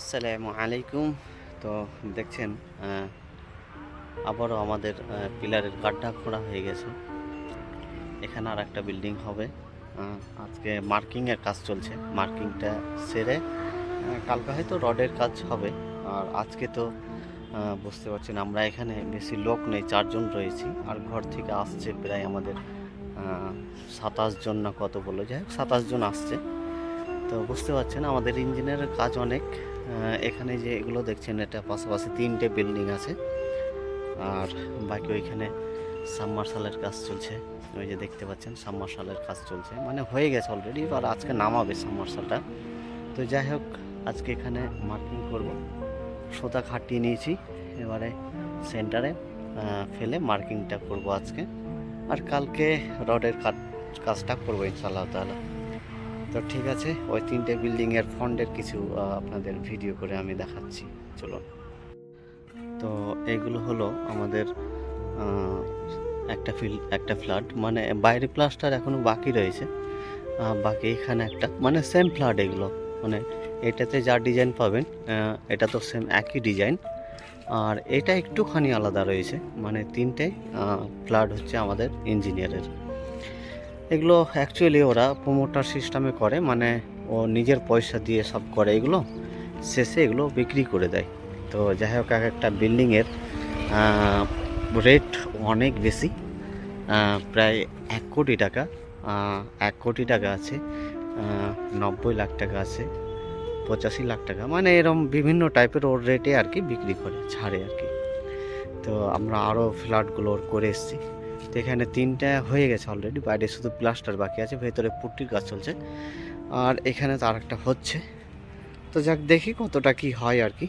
আসসালামু আলাইকুম। তো দেখছেন আবারও আমাদের পিলারের গাড্ডা খোঁড়া হয়ে গেছে। এখানে আর একটা বিল্ডিং হবে। আজকে মার্কিংয়ের কাজ চলছে। মার্কিংটা সেরে কালকে হয়তো রডের কাজ হবে। আর আজকে তো বুঝতে পারছেন, আমরা এখানে বেশি লোক নেই, চারজন রয়েছি। আর ঘর থেকে আসছে প্রায় আমাদের সাতাশ জন না কত বলো, যাই সাতাশ জন আসছে। তো বুঝতে পারছেন, আমাদের ইঞ্জিনিয়ারের কাজ অনেক। এখানে যে এগুলো দেখছেন, এটা পাশাপাশি তিনটে বিল্ডিং আছে। আর বাকি ওইখানে সাবমার্শালের কাজ চলছে। ওই যে দেখতে পাচ্ছেন সাবমার্শালের কাজ চলছে। মানে হয়ে গেছে অলরেডি আর আজকে নামাবে সাবমার্শালটা তো যাই হোক, আজকে এখানে মার্কিং করব। সোতা খাটিয়ে নিয়েছি, এবারে সেন্টারে ফেলে মার্কিংটা করব আজকে। আর কালকে রডের কাজ, কাজটা করব ইনশাল্লাহ তাআলা। তো ঠিক আছে, ওই তিনটে বিল্ডিং এর ফন্ডের কিছু আপনাদের ভিডিও করে আমি দেখাচ্ছি। চলুন। তো এইগুলো হলো আমাদের একটা ফিল একটা ফ্ল্যাট মানে বাইরে প্লাস্টার এখনও বাকি রয়েছে। বাকি এখানে একটা মানে সেম ফ্ল্যাট এগুলো। মানে এটাতে যা ডিজাইন পাবেন এটা তো সেম একই ডিজাইন আর এটা একটুখানি আলাদা রয়েছে। মানে তিনটে ফ্ল্যাট হচ্ছে আমাদের ইঞ্জিনিয়ারের এগুলো অ্যাকচুয়ালি ওরা প্রোমোটার সিস্টেমে করে মানে ও নিজের পয়সা দিয়ে সব করে এগুলো। শেষে এগুলো বিক্রি করে দেয়। তো যাই হোক, এক একটা বিল্ডিংয়ের রেট অনেক বেশি। প্রায় এক কোটি টাকা এক কোটি টাকা আছে নব্বই লাখ টাকা আছে, পঁচাশি লাখ টাকা মানে এরকম বিভিন্ন টাইপের ওর রেটে আর কি বিক্রি করে, ছাড়ে আর কি। তো আমরা আরও ফ্ল্যাটগুলো ওর করে এসেছি। তো এখানে তিনটা হয়ে গেছে অলরেডি বাইরে শুধু প্লাস্টার বাকি আছে, ভেতরে পুট্টির কাজ চলছে। আর এখানে তো আর একটা হচ্ছে। তো যাক, দেখি কতটা কি হয় আর কি।